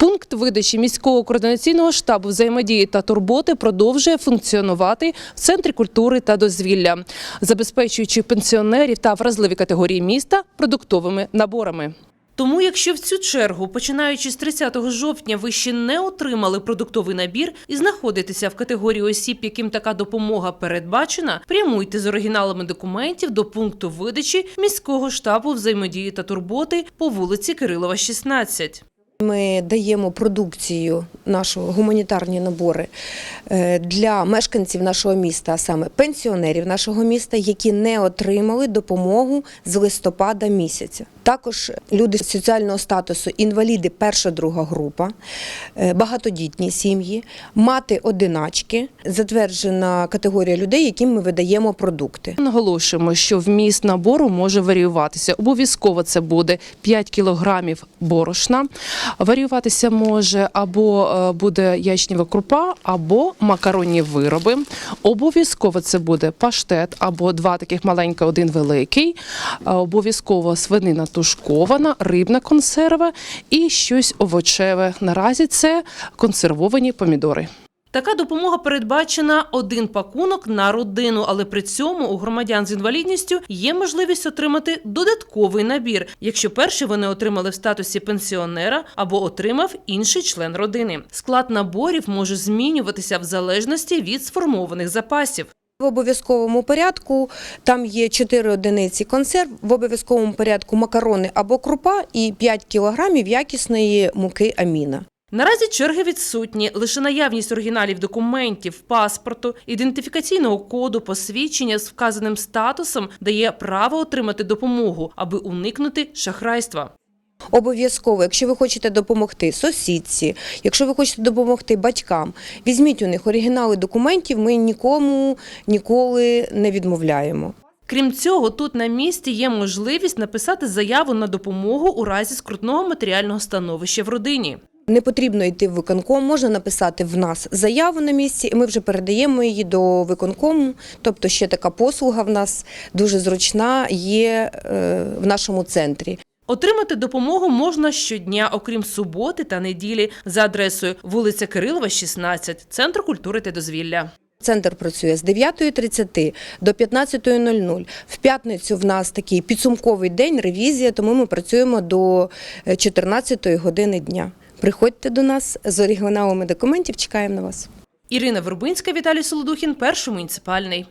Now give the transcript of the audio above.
Пункт видачі міського координаційного штабу взаємодії та турботи продовжує функціонувати в центрі культури та дозвілля, забезпечуючи пенсіонерів та вразливі категорії міста продуктовими наборами. Тому, якщо в цю чергу, починаючи з 30 жовтня, ви ще не отримали продуктовий набір і знаходитеся в категорії осіб, яким така допомога передбачена, прямуйте з оригіналами документів до пункту видачі міського штабу взаємодії та турботи по вулиці Кирилова, 16. Ми даємо продукцію, нашу гуманітарні набори е, для мешканців нашого міста, а саме пенсіонерів нашого міста, які не отримали допомогу з листопада місяця. Також люди соціального статусу, інваліди перша друга група, е, багатодітні сім'ї, мати одиначки, затверджена категорія людей, яким ми видаємо продукти. Наголошуємо, що вміст набору може варіюватися. Обов'язково це буде 5 кілограмів борошна. Варіюватися може або е, буде ячнєва крупа, або макаронні вироби. Обов'язково це буде паштет, або два таких маленьких, один великий. Е, Обов'язково свинина тушкована, рибна консерва і щось овочеве. Наразі це консервовані помідори. Така допомога передбачена один пакунок на родину, але при цьому у громадян з інвалідністю є можливість отримати додатковий набір, якщо перший вони отримали в статусі пенсіонера або отримав інший член родини. Склад наборів може змінюватися в залежності від сформованих запасів. В обов'язковому порядку там є 4 одиниці консерв, в обов'язковому порядку макарони або крупа і 5 кілограмів якісної муки аміна. Наразі черги відсутні. Лише наявність оригіналів документів, паспорту, ідентифікаційного коду, посвідчення з вказаним статусом дає право отримати допомогу, аби уникнути шахрайства. Обов'язково, якщо ви хочете допомогти сусідці, якщо ви хочете допомогти батькам, візьміть у них оригінали документів. Ми нікому ніколи не відмовляємо. Крім цього, тут на місці є можливість написати заяву на допомогу у разі скрутного матеріального становища в родині. Не потрібно йти в виконком, можна написати в нас заяву на місці, і ми вже передаємо її до виконкому. Тобто ще така послуга в нас дуже зручна є е, в нашому центрі. Отримати допомогу можна щодня, окрім суботи та неділі, за адресою вулиця Кирилова, 16, Центр культури та дозвілля. Центр працює з 9.30 до 15.00. В п'ятницю в нас такий підсумковий день, ревізія, тому ми працюємо до 14 години дня. Приходьте до нас з оригіналами документів, чекаємо на вас. Ірина Вербинська, Віталій Солодухін, перший муніципальний.